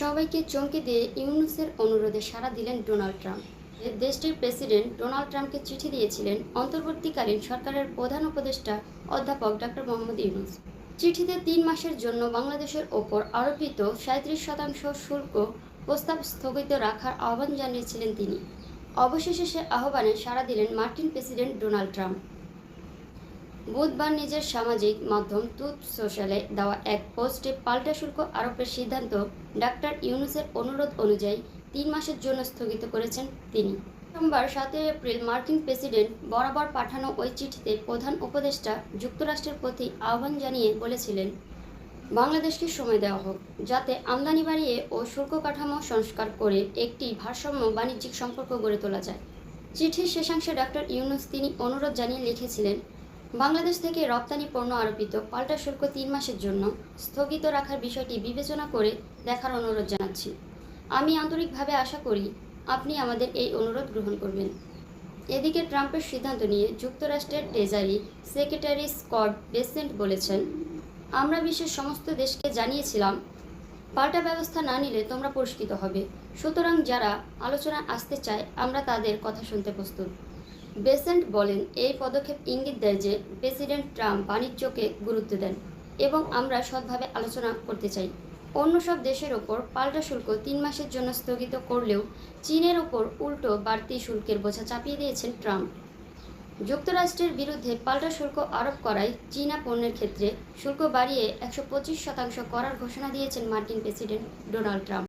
সবাইকে চমকে দিয়ে ইউনুসের অনুরোধে সাড়া দিলেন ডোনাল্ড ট্রাম্প। দেশটির প্রেসিডেন্ট ডোনাল্ড ট্রাম্পকে চিঠি দিয়েছিলেন অন্তর্বর্তীকালীন সরকারের প্রধান উপদেষ্টা অধ্যাপক ডক্টর মোহাম্মদ ইউনুস। চিঠিতে তিন মাসের জন্য বাংলাদেশের ওপর আরোপিত সাঁত্রিশ শতাংশ শুল্ক প্রস্তাব স্থগিত রাখার আহ্বান জানিয়েছিলেন তিনি। অবশেষে সে আহ্বানে সাড়া দিলেন মার্কিন প্রেসিডেন্ট ডোনাল্ড ট্রাম্প। বুধবার নিজের সামাজিক মাধ্যম টুথ সোশ্যালে দেওয়া এক পোস্টে পাল্টা শুল্ক আরোপের সিদ্ধান্ত ডাক্তার ইউনুসের অনুরোধ অনুযায়ী তিন মাসের জন্য স্থগিত করেছেন তিনি। সোমবার সাতই এপ্রিল মার্কিন প্রেসিডেন্ট বরাবর পাঠানো ওই চিঠিতে প্রধান উপদেষ্টা যুক্তরাষ্ট্রের প্রতি আহ্বান জানিয়ে বলেছিলেন, বাংলাদেশকে সময় দেওয়া হোক, যাতে আমদানি বাড়িয়ে ও শুল্ক কাঠামো সংস্কার করে একটি ভারসাম্য বাণিজ্যিক সম্পর্ক গড়ে তোলা যায়। চিঠির শেষাংশে ডক্টর ইউনুস তিনি অনুরোধ জানিয়ে লিখেছিলেন বাংলাদেশ থেকে রপ্তানি পণ্য আরোপিত পাল্টা শুল্ক তিন মাসের জন্য স্থগিত রাখার বিষয়টি বিবেচনা করে দেখার অনুরোধ জানাচ্ছি। আমি আন্তরিকভাবে আশা করি আপনি আমাদের এই অনুরোধ গ্রহণ করবেন। এদিকে ট্রাম্পের সিদ্ধান্ত নিয়ে যুক্তরাষ্ট্রের ট্রেজারি সেক্রেটারি স্কট বেসেন্ট বলেছেন, আমরা বিশ্বের সমস্ত দেশকে জানিয়েছিলাম, পাল্টা ব্যবস্থা না নিলে তোমরা পুরস্কৃত হবে। সুতরাং যারা আলোচনায় আসতে চায়, আমরা তাদের কথা শুনতে প্রস্তুত। বেসেন্ট বলেন, এই পদক্ষেপ ইঙ্গিত দেয় যে প্রেসিডেন্ট ট্রাম্প বাণিজ্যকে গুরুত্ব দেন এবং আমরা সৎভাবে আলোচনা করতে চাই। অন্য সব দেশের ওপর পাল্টা শুল্ক তিন মাসের জন্য স্থগিত করলেও চীনের ওপর উল্টো বাড়তি শুল্কের বোঝা চাপিয়ে দিয়েছেন ট্রাম্প। যুক্তরাষ্ট্রের বিরুদ্ধে পাল্টা শুল্ক আরোপ করায় চীনা পণ্যের ক্ষেত্রে শুল্ক বাড়িয়ে একশো পঁচিশ শতাংশ করার ঘোষণা দিয়েছেন মার্কিন প্রেসিডেন্ট ডোনাল্ড ট্রাম্প।